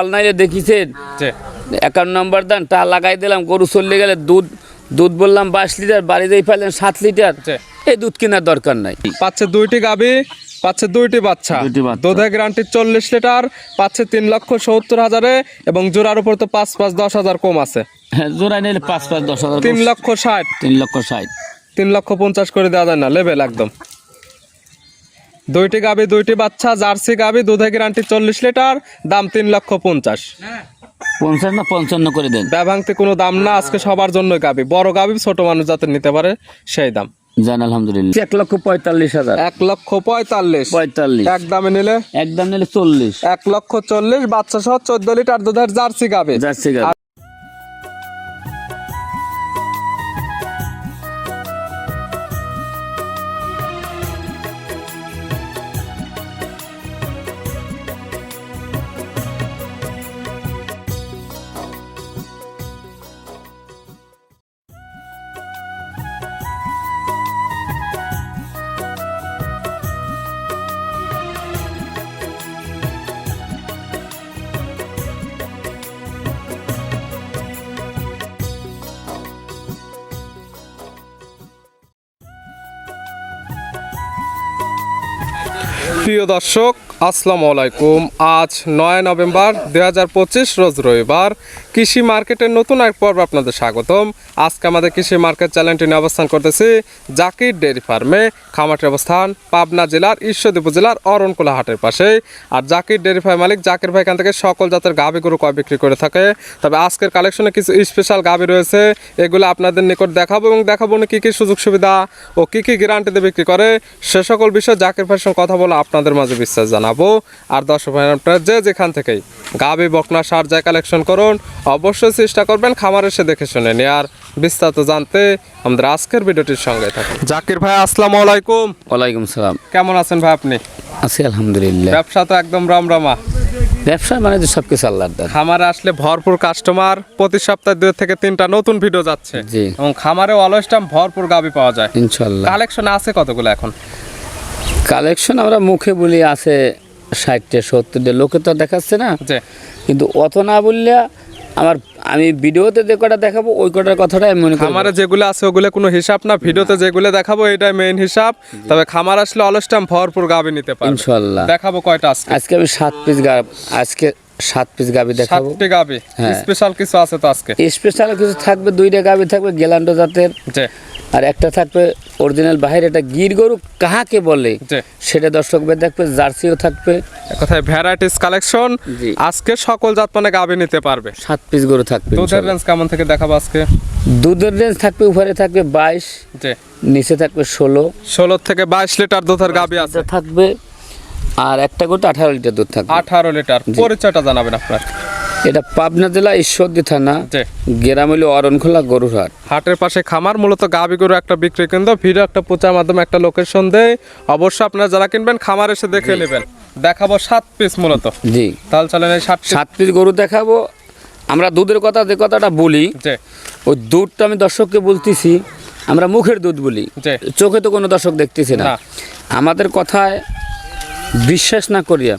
অনলাইনে দেখিছেন? একান্ন নম্বর দেন তা লাগাই দিলাম গরু চললে গেলে দুধ দুধ বললাম বাইশ লিটার বাড়িতেই সাত লিটার। এই দুধ কেনার দরকার নাই। পাচ্ছে দুইটি গাবি পাচ্ছে দুইটি বাচ্চা। দুইটি বাচ্চা। দুধের গ্যারান্টি চল্লিশ লিটার পাচ্ছে তিন লক্ষ সত্তর হাজারে এবং জোড়ার উপর তো পাঁচ পাঁচ দশ হাজার কম আছে। হ্যাঁ নিলে পাঁচ পাঁচ দশ হাজার তিন লক্ষ ষাট। তিন লক্ষ ষাট। তিন লক্ষ পঞ্চাশ করে দেওয়া যায় না লেভেল একদম। দুইটি গাবি দুইটি বাচ্চা জার্সি গাবি দুধের গ্যারান্টি চল্লিশ লিটার দাম তিন লক্ষ পঞ্চাশ। পঞ্চাশ না পঞ্চান্ন করে দেন। ব্যভাঙতে কোনো দাম না আজকে সবার জন্য গাবি। বড় গাবি ছোট মানুষ যাতে নিতে পারে সেই দাম। জান আলহামদুলিল্লাহ। এক লক্ষ পঁয়তাল্লিশ হাজার। এক লক্ষ পঁয়তাল্লিশ। পঁয়তাল্লিশ। এক দামে নিলে? একদম নিলে চল্লিশ। এক লক্ষ চল্লিশ বাচ্চা সহ চোদ্দ লিটার দুধের জার্সি গাবে। যাচ্ছে গা প্রিয় দর্শক আসসালামু আলাইকুম। আজ নয় নভেম্বর দুই হাজার পঁচিশ, রোজ রবিবার। কৃষি মার্কেটের নতুন এক পর্ব আপনাদের স্বাগতম। আজকে আমাদের কৃষি মার্কেট চ্যানেলটি নিয়ে অবস্থান করতেছি জাকির ডেয়ারি ফার্মে খামাটের অবস্থান পাবনা জেলার ঈশ্বরদী উপজেলার অরণকুলা হাটের পাশে আর জাকির ডেয়ারি ফার্ম মালিক জাকির ভাই এখান থেকে সকল জাতের গাভী গরু কয় বিক্রি করে থাকে। তবে আজকের কালেকশনে কিছু স্পেশাল গাভী রয়েছে। এগুলো আপনাদের নিকট দেখাবো এবং দেখাবো না কী কী সুযোগ সুবিধা ও কী কী গ্যারান্টিতে বিক্রি করে। সে সকল বিষয়ে জাকির ভাইয়ের সঙ্গে কথা বলে আপনাদের মাঝে বিশ্বাস জানাব আর দর্শক ভাই আপনারা যে যেখান থেকেই গাভী বকনা সার যায় কালেকশন করুন অবশ্যই চেষ্টা করবেন খামার এসে দেখে শুনে নিয়ে। আর বিস্তারিত জানতে আমাদের আজকের ভিডিওটির সঙ্গে থাকুন। জাকির ভাই আসসালামু আলাইকুম। ওয়ালাইকুম সালাম। কেমন আছেন ভাই আপনি? আছি আলহামদুলিল্লাহ। ব্যবসা তো একদম রমরমা। ব্যবসা মানে যে সব কিছু আল্লাহর দান। খামারে আসলে ভরপুর কাস্টমার প্রতি সপ্তাহে দুই থেকে তিনটা নতুন ভিডিও যাচ্ছে। জি। এবং খামারে অলওয়েজ টাইম ভরপুর গাবি পাওয়া যায়। ইনশাল্লাহ কালেকশন আছে কতগুলো এখন? কালেকশন আমরা মুখে বলি আছে ষাটটা সত্তরটা লোকে তো দেখাচ্ছে না। কিন্তু অত না বললে আমার আমি ভিডিওতে যে কটা দেখাবো ওই কটার কথাটাই মনে করি খামারে যেগুলো আছে ওগুলো কোনো হিসাব না। ভিডিওতে যেগুলো দেখাবো এটাই মেইন হিসাব। তবে খামার আসলে অলওয়েজ টাইম ভরপুর গাবি নিতে পারবে। ইনশাল্লাহ দেখাবো কয়টা আজকে। আজকে আমি সাত পিস গাব আজকে সাত পিস গাবি দেখাবো। সাতটি গাবি। হ্যাঁ। স্পেশাল কিছু আছে তো আজকে? স্পেশাল কিছু থাকবে দুইটা গাবি থাকবে গেলান্ডো জাতের। আর একটা থাকবে অরিজিনাল বাহির এটা গির গরু কাহাকে বলে? সেটা দর্শকদের দেখবে জার্সিও থাকবে। কোথায় ভ্যারাইটিস কালেকশন আজকে সকল জাত মানে গাবি নিতে পারবে। সাত পিস গরু থাকবে দুধের। রেঞ্জ কেমন থেকে দেখাবো আজকে? দুধের রেঞ্জ থাকবে উপরে থাকবে বাইশ নিচে থাকবে ষোলো। ষোলো থেকে বাইশ লিটার দুধের গাবি আছে। থাকবে আর একটা গরু আঠারো লিটার দুধ থাকবে। আঠারো লিটার। পরিচয়টা জানাবেন আপনার। এটা পাবনা জেলা ঈশ্বরদী থানা গ্রাম হলো অরণখোলা গরুরহাট। হাটের পাশে খামার মূলত গাবি গরু একটা বিক্রি কেন্দ্র। ভিডিও একটা প্রচার মাধ্যমে একটা লোকেশন দেয়। অবশ্যই আপনারা যারা কিনবেন খামার এসে দেখে নেবেন। দেখাবো সাত পিস মূলত। জি। তাহলে চলেন এই সাত সাত পিস গরু দেখাবো। আমরা দুধের কথা যে কথাটা বলি ওই দুধটা আমি দর্শককে বলতেছি আমরা মুখের দুধ বলি। চোখে তো কোনো দর্শক দেখতেছি না। আমাদের কথায় বিশ্বাস না করিয়া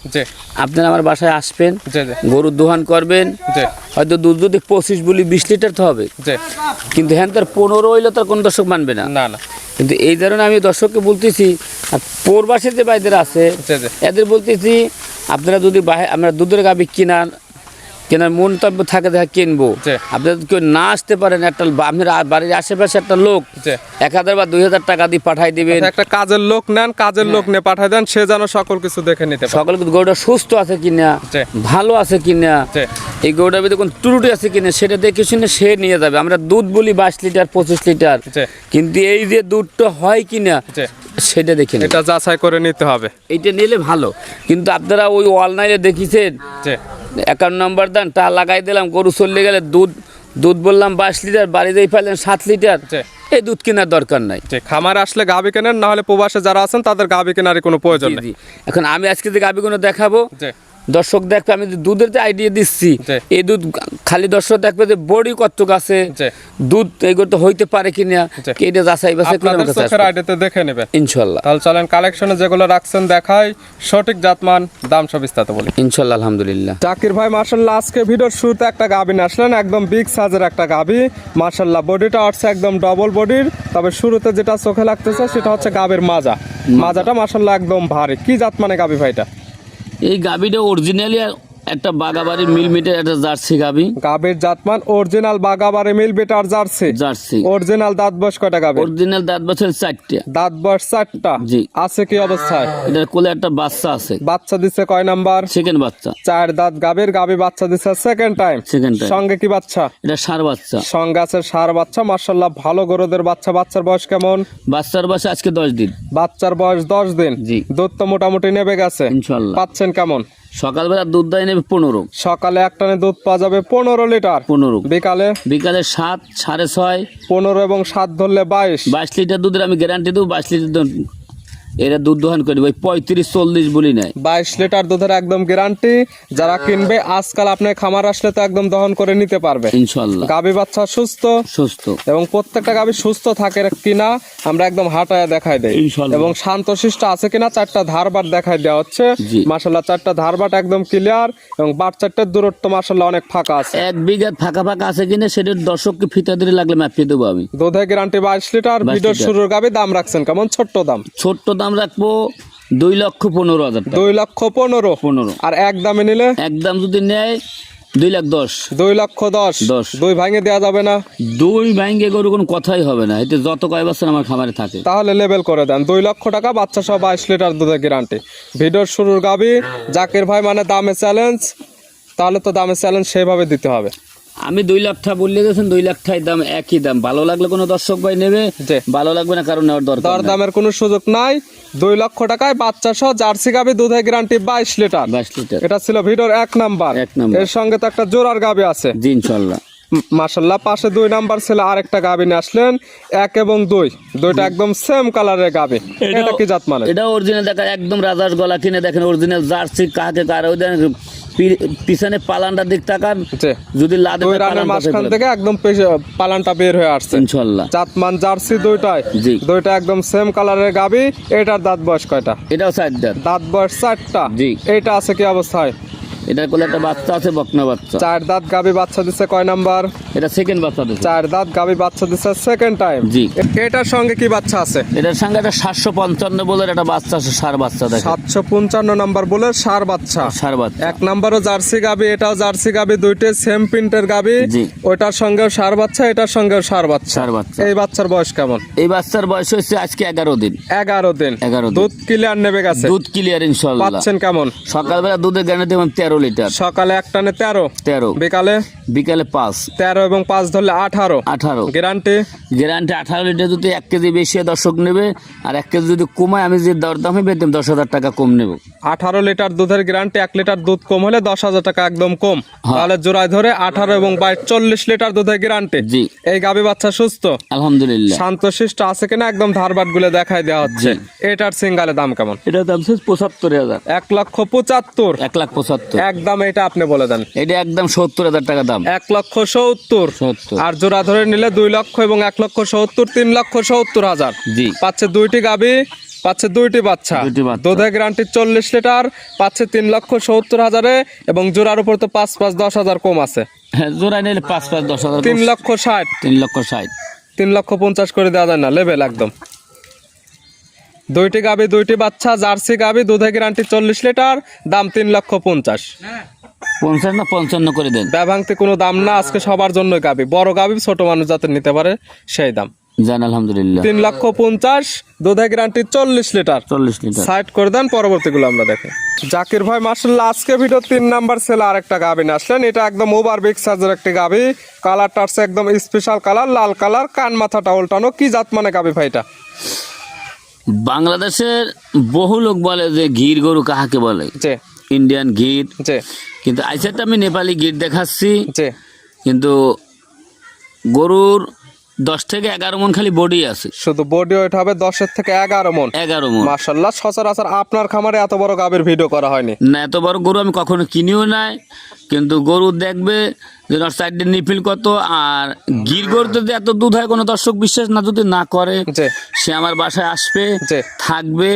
আপনারা আমার বাসায় আসবেন গরুর দোহান করবেন হয়তো দুধ যদি পঁচিশ বলি বিশ লিটার তো হবে। কিন্তু হ্যাঁ তার পনেরো হইলে তার কোনো দর্শক মানবে না। না না। কিন্তু এই ধরনের আমি দর্শককে বলতেছি আর পূর্বাসী যে বাইদের আছে। এদের বলতেছি আপনারা যদি বাহে আমরা দুধের গাবি কিনান কেনার মন্তব্য থাকে দেখা কিনবো? আপনি যদি কেউ না আসতে পারেন একটা আপনি আপনার বাড়ির আশেপাশে একটা লোক এক হাজার বা দুই হাজার টাকা দিয়ে পাঠাই দিবেন। একটা কাজের লোক নেন কাজের লোক নিয়ে পাঠাই দেন সে যেন সকল কিছু দেখে নিতে সকল গরুটা সুস্থ আছে কিনা। ভালো আছে কিনা। এই গরুটার ভিতরে কোন ত্রুটি আছে কিনা সেটা দেখে শুনে সে নিয়ে যাবে। আমরা দুধ বলি বাইশ লিটার পঁচিশ লিটার। কিন্তু এই যে দুধটা হয় কিনা সেটা দেখে এটা যাচাই করে নিতে হবে। এইটা নিলে ভালো। কিন্তু আপনারা ওই অনলাইনে দেখিছেন? একান্ন নম্বর দেন তা লাগাই দিলাম গরু চললে গেলে দুধ দুধ বললাম বাইশ লিটার বাড়িতেই ফেলেন সাত লিটার। এই দুধ কেনার দরকার নাই। খামার আসলে গাবি কেনেন না হলে প্রবাসে যারা আছেন তাদের গাবি কেনার কোনো প্রয়োজন নেই। এখন আমি আজকে যে গাবিগুলো দেখাবো দর্শক দেখবে আমি দুধের যে আইডিয়া দিচ্ছি এই দুধ খালি দর্শক দেখবে যে বডি কতটুকু আছে দুধ এইগুলো তো হইতে পারে কিনা কি এটা যাচাই বাছাই করে চোখের আসবে। দেখে নেবেন ইনশাল্লাহ। তাহলে চলেন কালেকশনে যেগুলো রাখছেন দেখাই সঠিক জাতমান দাম সব বিস্তারিত বলি। ইনশাল্লাহ আলহামদুলিল্লাহ। জাকির ভাই মার্শাল্লাহ আজকে ভিডিওর শুরুতে একটা গাবি আসলেন একদম বিগ সাইজের একটা গাবি। মার্শাল্লাহ বডিটা হচ্ছে একদম ডবল বডির তবে শুরুতে যেটা চোখে লাগতেছে সেটা হচ্ছে গাবের মাজা। মাজাটা মার্শাল্লাহ একদম ভারী। কি জাত মানে গাবি ভাইটা এই গাবিটা অরিজিনালি একটা বাগাবাড়ির মিল মিটের একটা জার্সি গাবি। গাবির জাতমান অরিজিনাল বাগাবাড়ি মিল বেটার জার্সি। জার্সি। অরিজিনাল দাঁত বয়স কয়টা গাবি অরিজিনাল দাঁত বছর চারটে। দাঁত বয়স চারটা? জি। আছে কি অবস্থায়? এটার কোলে একটা বাচ্চা আছে। বাচ্চা দিচ্ছে কয় নাম্বার? সেকেন্ড বাচ্চা। চার দাঁত গাবির গাবি বাচ্চা দিচ্ছে সেকেন্ড টাইম সেকেন্ড টাইম সঙ্গে কি বাচ্চা? এটা সার বাচ্চা। সঙ্গে আছে সার বাচ্চা মার্শাল্লাহ ভালো গরুদের বাচ্চা। বাচ্চার বয়স কেমন? বাচ্চার বয়স আজকে দশ দিন। বাচ্চার বয়স দশ দিন। জি। দুধ তো মোটামুটি নেবে গেছে। ইনশাল্লাহ পাচ্ছেন কেমন? সকালবেলা দুধ দেয় নেবে পনেরো। সকালে এক টানে দুধ পাওয়া যাবে পনেরো লিটার। পনেরো। বিকালে? বিকালে সাত সাড়ে ছয় পনেরো এবং সাত ধরলে বাইশ। বাইশ লিটার দুধের আমি গ্যারান্টি দেবো বাইশ লিটার দুধ এরা দুধ দোকান করি ওই পঁয়ত্রিশ চল্লিশ বলি নাই। বাইশ লিটার দুধের একদম গ্যারান্টি যারা কিনবে আজকাল আপনি খামার আসলে তো একদম দহন করে নিতে পারবে। ইনশাল্লাহ। গাবি বাচ্চা সুস্থ। সুস্থ। এবং প্রত্যেকটা গাবি সুস্থ থাকে কিনা আমরা একদম হাঁটায় দেখাই ইনশাল্লাহ। এবং শান্তশিষ্ট আছে কিনা চারটা ধারবাট দেখাই দেওয়া হচ্ছে। মাসাল্লাহ চারটা ধারবাট একদম ক্লিয়ার এবং বাট চারটার দূরত্ব মাসাল্লাহ অনেক ফাঁকা আছে। এক বিঘা ফাঁকা ফাঁকা আছে কিনা সেটা দর্শককে ফিতা দিয়ে লাগলে মাপিয়ে দেবো আমি। দুধে গ্যারান্টি বাইশ লিটার। 22 ভিডিওর লিটার। শুরুর গাবি দাম রাখছেন কেমন? ছোট্ট দাম। ছোট্ট দাম রাখব দুই লক্ষ পনেরো হাজার দুই লক্ষ পনেরো। পনেরো। আর এক দামে নিলে? এক দাম যদি নেয় দুই লাখ দশ। দুই লক্ষ দশ। দশ। দুই ভাঙে দেওয়া যাবে না। দুই ভাঙে গরু কোনো কথাই হবে না। এতে যত কয় বছর আমার খামারে থাকে। তাহলে লেবেল করে দেন। দুই লক্ষ টাকা বাচ্চা সহ বাইশ লিটার দুধের গ্যারান্টি ভিডিওর শুরুর গাবি জাকির ভাই মানে দামে চ্যালেঞ্জ তাহলে তো দামে চ্যালেঞ্জ সেভাবে দিতে হবে। আমি দুই লাখ টাকা বললে গেছেন দুই লাখ টাকায় দাম একই দাম। ভালো লাগলে কোনো দর্শক ভাই নেবে ভালো লাগবে না কারণ নেওয়ার দরকার দর দামের কোনো সুযোগ নাই। দুই লক্ষ টাকায় বাচ্চা সহ জার্সি গাবি দুধের গ্যারান্টি বাইশ লিটার। বাইশ লিটার। এটা ছিল ভিডিওর এক নাম্বার। এক নাম্বার। এর সঙ্গে তো একটা জোরার গাবি আছে। জি ইনশাল্লাহ মাসাল্লাহ পাশে দুই নাম্বার ছিল আরেকটা গাবি নিয়ে আসলেন। এক এবং দুই। দুইটা একদম সেম কালারের গাবি এটা কি জাত মানে এটা অরিজিনাল দেখা একদম রাজার গলা কিনে দেখেন অরিজিনাল জার্সি কাকে কার ওই দেখেন পিছনে পালানটা দিক তাকান। যদি লাদে দুই রানের মাঝখান থেকে একদম পালানটা বের হয়ে আসছে। ইনশাল্লাহ। চাতমান জার্সি দুইটাই জি। দুইটা একদম সেম কালারের গাবি। এটার দাঁত বয়স কয়টা? এটাও দেন দাঁত বয়স চারটা। জি। এইটা আছে কি অবস্থায়? এটার কোলে একটা বাচ্চা আছে বকনা বাচ্চা। চার দাঁত গাবি বাচ্চা দিচ্ছে কয় নাম্বার? এটা সেকেন্ড বাচ্চা দিচ্ছে চার দাঁত গাবি বাচ্চা দিচ্ছে সেকেন্ড টাইম জি। এটার সঙ্গে কি বাচ্চা আছে? এটার সঙ্গে একটা সাতশো পঞ্চান্ন বলে একটা বাচ্চা আছে সার বাচ্চা দেখে সাতশো পঞ্চান্ন নাম্বার সার বাচ্চা। সার বাচ্চা। এক নাম্বারও জার্সি গাবি এটাও জার্সি গাবি দুইটাই সেম প্রিন্টের গাবি জি। ওইটার সঙ্গেও সার বাচ্চা এটার সঙ্গেও সার বাচ্চা। সার বাচ্চা। এই বাচ্চার বয়স কেমন? এই বাচ্চার বয়স হচ্ছে আজকে এগারো দিন। এগারো দিন। 11 দিন। দুধ ক্লিয়ার নেবে গেছে। দুধ ক্লিয়ার ইনশাল্লাহ। পাচ্ছেন কেমন? সকালবেলা দুধের দেবেন তেরো লিটার। সকালে একটানে তেরো। তেরো। বিকালে? বিকালে পাঁচ। তেরো এবং পাঁচ ধরলে আঠারো। আঠারো। গ্যারান্টি? গ্যারান্টি আঠারো লিটার যদি এক কেজি বেশি দর্শক নেবে আর এক কেজি যদি কমায় আমি যে দরদাম দেব দশ হাজার টাকা কম নেব। আঠারো লিটার দুধের গ্যারান্টি এক লিটার দুধ কম হলে দশ হাজার টাকা একদম কম। হ্যাঁ। তাহলে জোড়ায় ধরে আঠারো এবং বাইশ চল্লিশ লিটার দুধের গ্যারান্টি। জি। এই গাবি বাচ্চা সুস্থ? আলহামদুলিল্লাহ। শান্তশিষ্ট আছে কিনা একদম ধারবাটগুলো দেখাই দেওয়া হচ্ছে। এটার সিঙ্গালে দাম কেমন? এটা দাম পঁচাত্তর হাজার। এক লক্ষ পঁচাত্তর। এক লাখ পঁচাত্তর। একদম এটা আপনি বলে দেন। এটা একদম সত্তর হাজার টাকা দাম। এক লক্ষ সত্তর। আর জোড়া ধরে নিলে দুই লক্ষ এবং এক লক্ষ সত্তর তিন লক্ষ সত্তর হাজার। জি। পাচ্ছে দুইটি গাবি পাচ্ছে দুইটি বাচ্চা। দুধের গ্যারান্টি চল্লিশ লিটার পাচ্ছে তিন লক্ষ সত্তর হাজারে এবং জোড়ার উপর তো পাঁচ পাঁচ দশ হাজার কম আছে। হ্যাঁ জোড়া নিলে পাঁচ পাঁচ দশ হাজার তিন লক্ষ ষাট। তিন লক্ষ ষাট। তিন লক্ষ পঞ্চাশ করে দেওয়া যায় না লেভেল একদম। দুইটি গাবি দুইটি বাচ্চা জার্সি গাবি দুধের গ্যারান্টি চল্লিশ লিটার দাম তিন লক্ষ পঞ্চাশ। পঞ্চান্ন না পঞ্চান্ন করে দেন। ব্যভাঙতে কোনো দাম না আজকে সবার জন্য গাবি। বড় গাবি ছোট মানুষ যাতে নিতে পারে সেই দাম। জান আলহামদুলিল্লাহ। তিন লক্ষ পঞ্চাশ দুধের গ্যারান্টি চল্লিশ লিটার। চল্লিশ লিটার। সাইড করে দেন পরবর্তীগুলো আমরা দেখি। জাকির ভাই মার্শাল্লাহ আজকে ভিডিও তিন নাম্বার ছেলে আরেকটা গাবি নিয়ে আসলেন। এটা একদম ওভার বিগ সাইজের একটি গাবি। কালারটা একদম স্পেশাল কালার লাল কালার কান মাথাটা উল্টানো। কি জাত মানে গাবি ভাইটা? বাংলাদেশের বহু লোক বলে যে গির গরু কাহাকে বলে? ইন্ডিয়ান গির। কিন্তু আইসারটা আমি নেপালি গির দেখাচ্ছি। কিন্তু গরুর দশ থেকে এগারো মন খালি বডি আছে। শুধু বডি ওয়েট হবে দশের থেকে এগারো মন। এগারো মন। মার্শাল্লাহ সচরাচর আপনার খামারে এত বড় গাভীর ভিডিও করা হয়নি। না এত বড় গরু আমি কখনো কিনিও নাই। কিন্তু গরু দেখবে যে ওর সাইডে নিপিল কত আর গির গরুতে যে এত দুধ হয় কোনো দর্শক বিশ্বাস না যদি না করে সে আমার বাসায় আসবে। থাকবে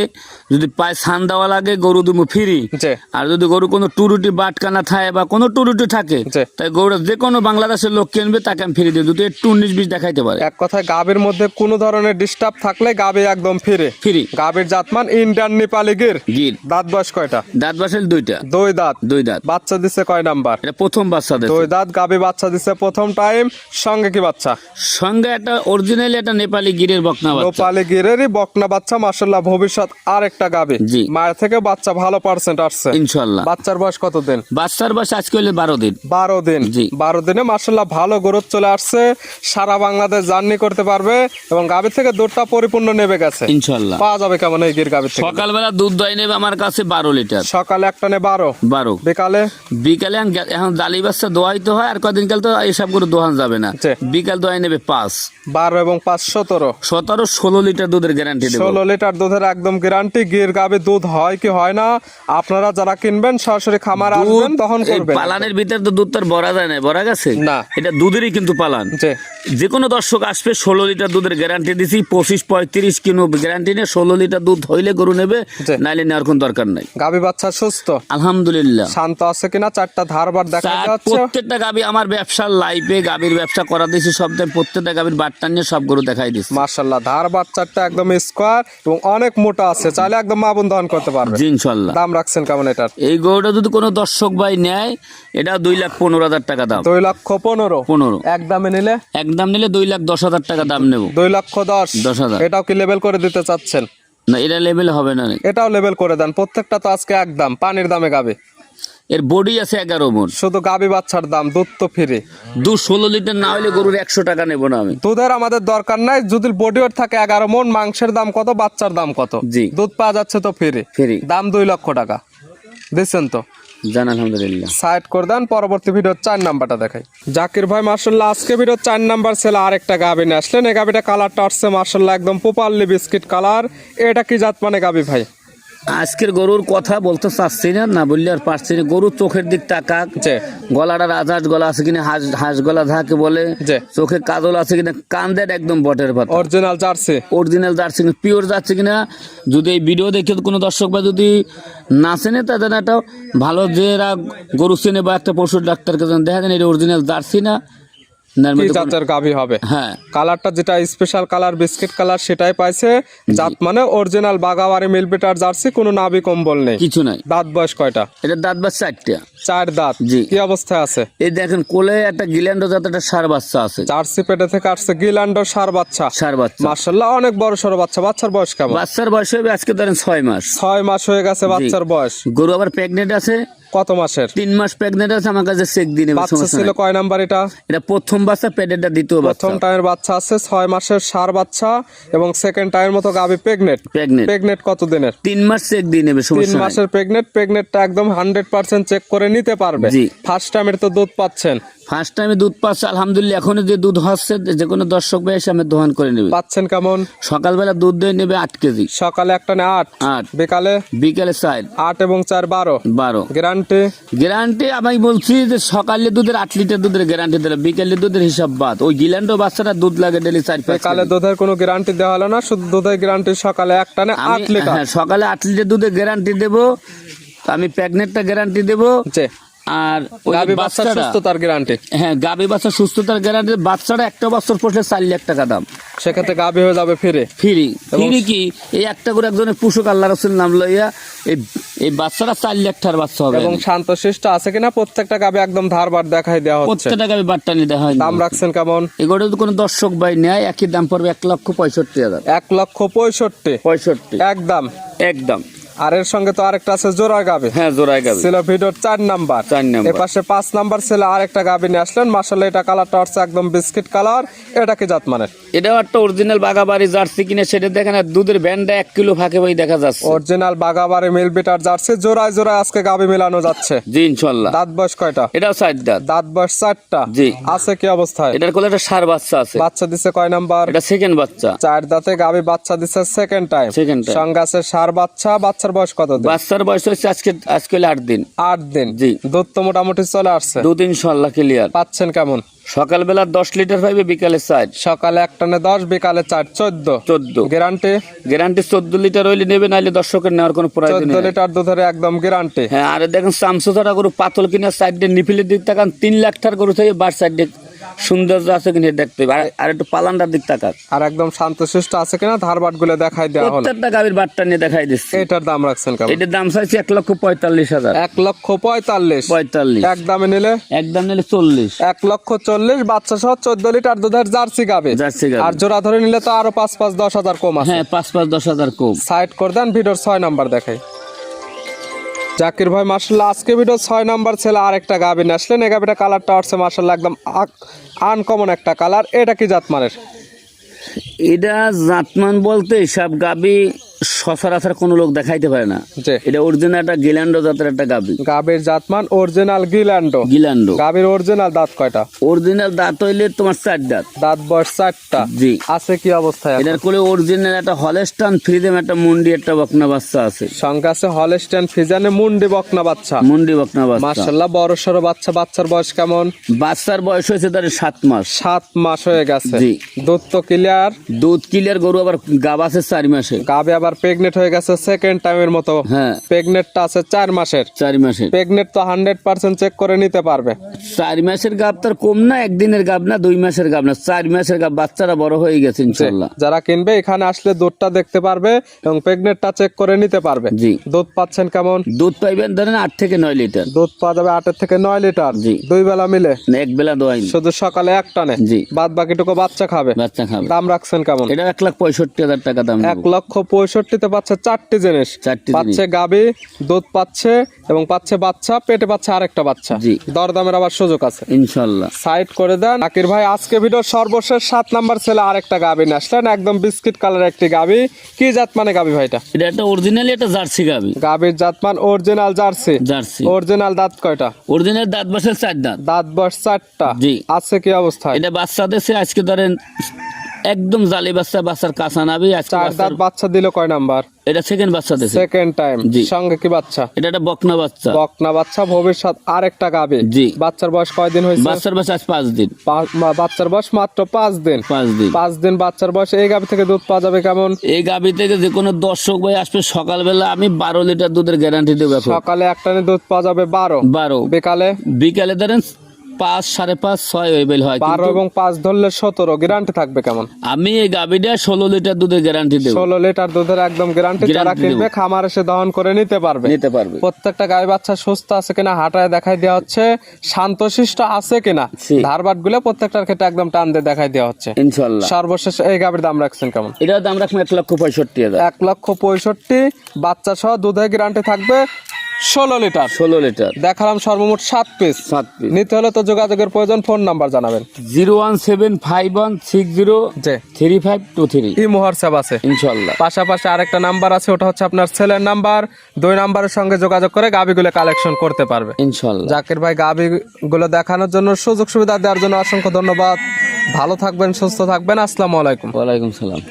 যদি পায়ে ছান দেওয়া লাগে গরু দুমু ফিরি। আর যদি গরু কোনো টুরুটি বাটকানা থাকে বা কোনো টুরুটি থাকে তাই গরুটা যে কোনো বাংলাদেশের লোক কিনবে তাকে আমি ফিরে দিই যদি একটু উনিশ বিশ দেখাইতে পারে। এক কথায় গাবের মধ্যে কোনো ধরনের ডিস্টার্ব থাকলে গাবে একদম ফিরে। ফিরি। গাভীর জাতমান ইন্ডিয়ান নেপালি গির। গির। দাঁত বয়স কয়টা? দাঁত বাসেল দুইটা। দুই দাঁত। দুই দাঁত। বাচ্চা দিচ্ছে কয় নাম্বার? এটা প্রথম বাচ্চা দেয় দুই দাঁত গাভী বাচ্চা দিচ্ছে প্রথম টাইম সঙ্গে কি বাচ্চা? সঙ্গে একটা অরিজিনালি একটা নেপালি গিরের বকনা বাচ্চা। নেপালি গিরেরই বকনা বাচ্চা মার্শাল্লাহ ভবিষ্যৎ আর একটা জি। মায়ের থেকে বাচ্চা ভালো পার্সেন্ট আসছে। ইনশাল্লাহ বাচ্চার বয়স কত দিন বাচ্চার বয়স আজকে হলে বারো দিন। বারো দিন। জি। বারো দিনে মার্শাল্লাহ ভালো গ্রোথ চলে আসছে। সারা বাংলাদেশ জার্নি করতে পারবে এবং গাভী থেকে দুধটা পরিপূর্ণ নেবে গেছে। ইনশাল্লাহ পাওয়া যাবে কেমন এই গির গাভীর থেকে? সকালবেলা দুধ দই নেবে আমার কাছে বারো লিটার। সকালে একটা নে বারো। বারো। বিকালে? বিকালে এখন দালি বাচ্চা দোয়াইতে হয় আর কদিন কাল তো এসব করে দোহান যাবে না। বিকাল দোয়াই নেবে পাঁচ। বারো এবং পাঁচ সতেরো। সতেরো ষোলো লিটার দুধের গ্যারান্টি ষোলো লিটার দুধের একদম গ্যারান্টি গির গাবে দুধ হয় কি হয় না আপনারা যারা কিনবেন সরাসরি খামার আসবেন তখন করবেন। পালানের ভিতর তো দুধ তার ভরা যায় না ভরা গেছে? না। এটা দুধেরই কিন্তু পালান। যে কোনো দর্শক আসবে ষোলো লিটার দুধের গ্যারান্টি দিছি পঁচিশ পঁয়ত্রিশ কিলো গ্যারান্টি নিয়ে ষোলো লিটার দুধ হইলে গরু নেবে। নাইলে নেওয়ার কোনো দরকার নাই। গাবি বাচ্চা সুস্থ। আলহামদুলিল্লাহ। শান্ত আছে কিনা চারটা ধারবার দেখা যাচ্ছে। প্রত্যেকটা গাবি আমার ব্যবসার লাইফে গাবির ব্যবসা করা দিয়েছি সব প্রত্যেকটা গাবির বাট্টা নিয়ে সব গরু দেখাই ধার বাচ্চাটা একদম স্কোয়ার এবং অনেক মোটা আছে চাইলে একদম দহন করতে পারবে। জি দাম রাখছেন কেমন এটার? এই গরুটা যদি কোনো দর্শক ভাই নেয় এটা দুই লাখ পনেরো হাজার টাকা দাম। দুই লক্ষ পনেরো। পনেরো। এক দামে নিলে? একদম নিলে দুই লাখ দশ হাজার টাকা দাম নেব। দুই লক্ষ দশ। দশ হাজার। এটাও কি লেভেল করে দিতে চাচ্ছেন? না এটা লেভেল হবে না। এটাও লেভেল করে দেন প্রত্যেকটা তো আজকে একদম পানির দামে গাবে। এর বডি আছে এগারো মন। শুধু গাবি বাচ্চার দাম দুধ তো ফ্রি দু ষোলো লিটার না হলে গরুর একশো টাকা নেব না আমি। দুধের আমাদের দরকার নাই যদি বডি ওয়েট থাকে এগারো মন মাংসের দাম কত বাচ্চার দাম কত? জি। দুধ পাওয়া যাচ্ছে তো ফ্রি ফ্রি দাম দুই লক্ষ টাকা। দিচ্ছেন তো? জান আলহামদুলিল্লাহ। সাইড করে দেন পরবর্তী ভিডিও চার নাম্বারটা দেখাই। জাকির ভাই মার্শাল্লাহ আজকে ভিডিও চার নাম্বার ছেলে আরেকটা গাবি নিয়ে আসলেন। এই গাবিটা কালারটা আসছে মার্শাল্লাহ একদম পোপারলি বিস্কিট কালার এটা কি জাত মানে গাবি ভাই? আজকের গরুর কথা বলতে চাচ্ছি না না বললে আর পারছি না। গরুর চোখের দিক যে গলাটা রাজহাঁস গলা আছে কিনা হাঁস হাঁস গলা থাকে বলে। চোখে কাজল আছে কিনা কান্দের একদম বটের পাতা অরিজিনাল জার্সি অরিজিনাল যাচ্ছে কিনা পিওর যাচ্ছে কিনা। যদি এই ভিডিও দেখে কোনো দর্শক বা যদি না চেনে তাদের একটা ভালো যে এরা গরু চেনে বা একটা পশুর ডাক্তারকে যেন দেখা যায় এটা অরিজিনাল জার্সি না। জাতের গাবি হবে? হ্যাঁ। কালারটা যেটা স্পেশাল কালার বিস্কিট কালার সেটাই পাইছে। জাত মানে অরিজিনাল বাগাবাড়ি জার্সি কোনো নাবি কম্বল নেই। কিছু নাই। দাঁত বয়স কয়টা? এটা দাঁত চারটা। চার দাঁত। জি। কি অবস্থায় আছে? এই দেখেন কোলে একটা গিল্যান্ড জাতের একটা সার বাচ্চা আছে। জার্সি পেটে থেকে আসছে গিল্যান্ড সার বাচ্চা। সার বাচ্চা। মার্শাল্লাহ অনেক বড় সড়ো বাচ্চা। বাচ্চার বয়স কেমন? বাচ্চার বয়স হবে আজকে ধরেন ছয় মাস। ছয় মাস হয়ে গেছে বাচ্চার বয়স। গরু আবার প্রেগনেন্ট আছে। কত মাসের? তিন মাস প্রেগনেন্ট আছে আমার কাছে চেক দিয়ে নেবে বাচ্চা ছিল কয় নাম্বার এটা? এটা প্রথম বাচ্চা পেটেরটা দ্বিতীয় বাচ্চা। প্রথম টাইমের বাচ্চা আছে ছয় মাসের সার বাচ্চা এবং সেকেন্ড টাইমের মতো গাবি প্রেগনেন্ট প্রেগনেন্ট প্রেগনেন্ট কত দিনের? তিন মাস চেক দিয়ে নেবে সমস্যা তিন মাসের প্রেগনেন্ট প্রেগনেন্টটা একদম হান্ড্রেড পার্সেন্ট চেক করে নিতে পারবে। জি। ফার্স্ট টাইমের তো দুধ পাচ্ছেন। ফার্স্ট টাইমে দুধ পাচ্ছে আলহামদুলিল্লাহ এখনও যে দুধ হচ্ছে যে কোনো দর্শক ভাই এসে আমি দোহান করে নেবে। পাচ্ছেন কেমন? সকালবেলা দুধ দিয়ে নেবে আট কেজি। সকালে একটা না আট? আট। বিকালে? বিকেলে চার। আট এবং চার বারো? বারো। গ্যারান্টি? গ্যারান্টি আমি বলছি যে সকালে দুধের আট লিটার দুধের গ্যারান্টি দিলে বিকেলে দুধের হিসাব বাদ। ওই গিল্যান্ডও বাচ্চাটা দুধ লাগে ডেলি চার বিকালে। দুধের কোনো গ্যারান্টি দেওয়া হলো না শুধু দুধের গ্যারান্টি সকালে একটা না আট লিটার? হ্যাঁ সকালে আট লিটার দুধের গ্যারান্টি দেবো আমি প্রেগনেন্টটা গ্যারান্টি দেবো। আর গাবি বাচ্চার সুস্থতার গ্যারান্টি হ্যাঁ গাবি বাচ্চা সুস্থতার গ্যারান্টি বাচ্চাটা একটা বছর পড়লে চার লাখ টাকা দাম। সেক্ষেত্রে গাবি হয়ে যাবে ফিরে। ফ্রি। ফ্রি কি? এই একটা করে একজনের পুষক আল্লাহ রসুল নাম লইয়া এই এই বাচ্চাটা চার লাখ টাকার বাচ্চা হবে। এবং শান্ত শিষ্ট আছে কিনা? প্রত্যেকটা গাবি একদম ধারবার দেখাই দেওয়া হচ্ছে। প্রত্যেকটা গাবি বাট্টা নিতে হয় দাম রাখছেন কেমন? এগুলো যদি কোনো দর্শক ভাই নেয় একই দাম পড়বে এক লক্ষ পঁয়ষট্টি হাজার। এক লক্ষ পঁয়ষট্টি। পঁয়ষট্টি। একদম। একদম। আর এর সঙ্গে তো আরেকটা আছে জোড়া গাবে। হ্যাঁ জোড়ায় গাবি। ছিল ভিডিওর চার নাম্বার। চার নাম্বার। এ পাশে পাঁচ নাম্বার ছিল আরেকটা গাবি নিয়ে আসলেন। মাসাল্লাহ এটা কালারটা হচ্ছে একদম বিস্কিট কালার। এটা কি জাত মানের এটাও একটা অরিজিনাল বাগাবাড়ি জার্সি কিনে সেটা দেখেন আর দুধের ব্যান্ডটা এক কিলো ফাঁকে ভাই দেখা যাচ্ছে। অরিজিনাল বাগাবাড়ি মিল বিটার জার্সি জোড়ায় জোড়ায় আজকে গাবি মেলানো যাচ্ছে। জি ইনশাল্লাহ দাঁত বয়স কয়টা? এটাও সাইড দাঁত। দাঁত বয়স চারটা জি। আছে কি অবস্থায়? এটার কোলে একটা সার বাচ্চা আছে। বাচ্চা দিছে কয় নাম্বার? এটা সেকেন্ড বাচ্চা। চার দাঁতে গাবি বাচ্চা দিছে সেকেন্ড টাইম Second time। সঙ্গে আছে সার বাচ্চা বাচ্চার বয়স কত বাচ্চার বয়স হচ্ছে আজকে আজকে আট দিন। আট দিন। জি। দুধ তো মোটামুটি চলে আসছে। ইনশাল্লাহ ক্লিয়ার পাচ্ছেন কেমন? সকালবেলা দশ লিটার পাইবে বিকালে চার। সকালে এক টানে দশ বিকালে চার চোদ্দ। চোদ্দ। গ্যারান্টি গ্যারান্টি চোদ্দ লিটার হইলে নেবে নাহলে দর্শকের নেওয়ার কোনো প্রয়োজন চোদ্দ লিটার দুধের একদম গ্যারান্টি হ্যাঁ আর দেখেন চামচোটা গরু পাতল কিনা সাইডে নিফিলের দিক তাকান তিন লাখ টাকার গরু থেকে বার সাইডে সৌন্দর্য আছে কিনা দেখতে হবে। আর- একটু পালান্ডার দিক তাকাক। আর একদম শান্তশিষ্ট আছে কিনা ধারবাটগুলো দেখাই দেওয়া হলো। প্রত্যেকটা গাভীর বাটটা নিয়ে দেখাই দিচ্ছে। এটার দাম রাখছেন কেমন? এটার দাম চাইছে এক লক্ষ পঁয়তাল্লিশ হাজার। এক লক্ষ পঁয়তাল্লিশ। পঁয়তাল্লিশ। এক দামে নিলে? একদম নিলে চল্লিশ। এক লক্ষ চল্লিশ বাচ্চা সহ চোদ্দ লিটার দুধের জার্সি গাবে জার্সি গাভী। আর জোড়া ধরে নিলে তো আরও পাঁচ পাঁচ দশ হাজার কম আছে। হ্যাঁ পাঁচ পাঁচ দশ হাজার কম। সাইড করে দেন ভিডিওর ছয় নাম্বার দেখাই। জাকির ভাই মার্শাল্লাহ আজকে ভিডিও ছয় নাম্বার ছেলে আর একটা গাভিন আসলেন। এই গাভিটা কালারটা হচ্ছে মার্শাল্লাহ একদম আনকমন একটা কালার এটা কি জাতমানের? এটা জাতমান বলতে সব গাবি সচরাচর কোনো লোক দেখাইতে পারে না। এটা অরিজিনাল একটা গিল্যান্ডো জাতের একটা গাবি। গাবির জাতমান অরিজিনাল গিল্যান্ডো গিল্যান্ডো গাবির অরিজিনাল দাঁত কয়টা? অরিজিনাল দাঁত হইলে তোমার চার দাঁত। দাঁত বয়স চারটা। জি। আছে কি অবস্থায়? এটার কোলে অরিজিনাল একটা হলেস্টান ফ্রিদেম একটা মুন্ডি একটা বকনা বাচ্চা আছে। সঙ্গে আছে হলস্টেন ফিজানে মুন্ডি বকনা বাচ্চা। মুন্ডি বকনা বাচ্চা। মার্শাল্লাহ বড় সড়ো বাচ্চা। বাচ্চার বয়স কেমন? বাচ্চার বয়স হয়েছে তার সাত মাস। সাত মাস হয়ে গেছে। জি। দুধ তো ক্লিয়ার দুধ কিলিয়ার গরু আবার গাব আছে চার মাসে। গাবে আবার প্রেগনেন্ট হয়ে গেছে সেকেন্ড টাইমের মতো। হ্যাঁ। প্রেগনেন্টটা আছে চার মাসের। চার মাসের। প্রেগনেন্ট তো হান্ড্রেড পার্সেন্ট চেক করে নিতে পারবে। চার মাসের গাব তার কম না একদিনের গাব না দুই মাসের গাব না। চার মাসের গাব বাচ্চারা বড় হয়ে গেছে ইনশাল্লাহ। যারা কিনবে এখানে আসলে দুধটা দেখতে পারবে এবং প্রেগনেন্টটা চেক করে নিতে পারবে। জি। দুধ পাচ্ছেন কেমন? দুধ পাইবেন ধরেন আট থেকে নয় লিটার। দুধ পাওয়া যাবে আটের থেকে নয় লিটার। জি। দুই বেলা মিলে। না, এক বেলা দোয়াইনি শুধু সকালে এক টানে জি। বাদ বাকিটুকু বাচ্চা খাবে। বাচ্চা খাবে। দাম রাখছেন কেমন? এটা এক লাখ পঁয়ষট্টি হাজার টাকা দাম। এক লক্ষ পঁয়ষট্টিতে পাচ্ছে চারটি জিনিস। পাচ্ছে গাবি দুধ পাচ্ছে এবং পাচ্ছে বাচ্চা পেটে পাচ্ছে আরেকটা বাচ্চা। জি। দরদামের আবার সুযোগ আছে। ইনশাল্লাহ। সাইড করে দেন। আকির ভাই আজকে ভিডিওর সর্বশেষ সাত নাম্বার ছেলে আরেকটা গাবি আসলেন। একদম বিস্কিট কালার একটি গাবি। কি জাত মানে গাবি ভাইটা এটা? একটা অরিজিনালি একটা জার্সি গাবি। গাবির জাতমান অরিজিনাল জার্সি। জার্সি। অরিজিনাল দাঁত কয়টা? অরিজিনাল দাঁত বসে চার দাঁত। দাঁত বয়স চারটা। জি। আছে কি অবস্থা? এটা বাচ্চাদের আজকে ধরেন একদম জালি বাচ্চা বাচ্চার কাঁচা নাবি চার দাঁত বাচ্চা দিল কয় নাম্বার? এটা সেকেন্ড বাচ্চা দিয়েছে সেকেন্ড টাইম জি। সঙ্গে কি বাচ্চা? এটা একটা বকনা বাচ্চা। বকনা বাচ্চা ভবিষ্যৎ আরেকটা গাবি। জি। বাচ্চার বয়স কয়দিন হয়েছে? বাচ্চার বাচ্চা আজ পাঁচ দিন। বাচ্চার বয়স মাত্র পাঁচ দিন। পাঁচ দিন। পাঁচ দিন বাচ্চার বয়স। এই গাবি থেকে দুধ পাওয়া যাবে কেমন? এই গাভি থেকে যে কোনো দর্শক ভাই আসবে সকালবেলা আমি বারো লিটার দুধের গ্যারান্টি দেবো সকালে একটানে দুধ পাওয়া যাবে বারো। বারো। বিকালে? বিকালে ধরেন পাঁচ সাড়ে পাঁচ ছয় ওই বেল হয় বারো এবং পাঁচ ধরলে সতেরো গ্যারান্টি থাকবে কেমন? আমি এই গাভিটা ষোলো লিটার দুধের গ্যারান্টি দেবো। ষোলো লিটার দুধের একদম গ্যারান্টি যারা কিনবে খামার এসে দহন করে নিতে পারবে। নিতে পারবে। প্রত্যেকটা গাই বাচ্চা সুস্থ আছে কিনা হাঁটায় দেখাই দেওয়া হচ্ছে। শান্তশিষ্ট আছে কিনা। ধারবাটগুলো প্রত্যেকটার ক্ষেত্রে একদম টান দিয়ে দেখাই দেওয়া হচ্ছে। ইনশাল্লাহ। সর্বশেষ এই গাবির দাম রাখছেন কেমন? এটার দাম রাখব এক লক্ষ পঁয়ষট্টি হাজার। এক লক্ষ পঁয়ষট্টি বাচ্চা সহ দুধের গ্যারান্টি থাকবে। ষোলো লিটার। ষোলো লিটার। দেখালাম সর্বমোট সাত পিস সাত পিস নিতে হলে তো যোগাযোগের প্রয়োজন ফোন নাম্বার জানাবেন। Zero one seven five one six zero three five two three. ই হোয়াটসঅ্যাপ আছে। ইনশাল্লাহ। পাশাপাশি আরেকটা নাম্বার আছে ওটা হচ্ছে আপনার ছেলের নাম্বার। দুই নাম্বারের সঙ্গে যোগাযোগ করে গাবিগুলো কালেকশন করতে পারবে। ইনশাল্লাহ। জাকির ভাই গাবি গুলো দেখানোর জন্য সুযোগ সুবিধা দেওয়ার জন্য অসংখ্য ধন্যবাদ। ভালো থাকবেন সুস্থ থাকবেন। আসসালামু আলাইকুম। ওয়ালাইকুম সালাম।